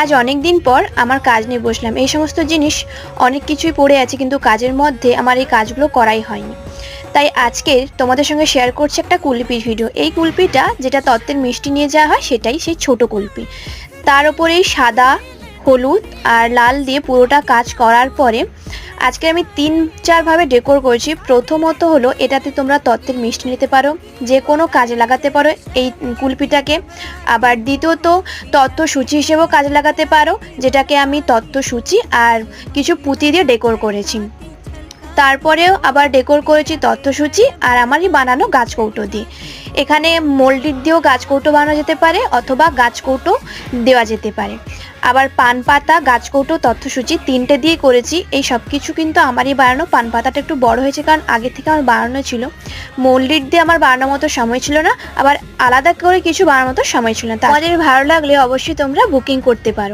আজ অনেক দিন পর আমার কাজ নিয়ে বসলাম। এই সমস্ত জিনিস অনেক কিছুই পড়ে আছে, কিন্তু কাজের মধ্যে আমার এই কাজগুলো করাই হয়নি। তাই আজকে তোমাদের সঙ্গে শেয়ার করছি একটা কুলপির ভিডিও এই কুলপিটা যেটা তত্ত্বের মিষ্টি নিয়ে যাওয়া হয়, সেটাই সেই ছোট কুলপি। তার উপরে সাদা, হলুদ আর লাল দিয়ে পুরোটা কাজ করার পরে আজকে আমি তিন চারভাবে ডেকোর করেছি। প্রথমত হলো এটাতে তোমরা তত্ত্বের মিষ্টি নিতে পারো, যে কোনো কাজে লাগাতে পারো এই কুলপিটাকে। আবার দ্বিতীয়ত তত্ত্বসূচি হিসেবেও কাজে লাগাতে পারো, যেটাকে আমি তত্ত্বসূচি আর কিছু পুঁতি দিয়ে ডেকোর করেছি। তারপরেও আবার ডেকোর করেছি তত্ত্বসূচি আর আমারই বানানো গাছ কৌটো দিয়ে। এখানে মোল্ডির দিয়েও গাছ কৌটো বানানো যেতে পারে অথবা গাছ কৌটো দেওয়া যেতে পারে। আবার পান পাতা, গাছকৌটো, তথ্যসূচি তিনটে দিয়ে করেছি। এই সব কিছু কিন্তু আমারই বানানো। পান পাতাটা একটু বড় হয়েছে কারণ আগে থেকে আমার বানানো ছিল। মল্লির দিয়ে আমার বানানোর মতো সময় ছিল না। আবার আলাদা করে কিছু বানানোর মতো সময় ছিল না। তোমাদের ভালো লাগলে অবশ্যই তোমরা বুকিং করতে পারো।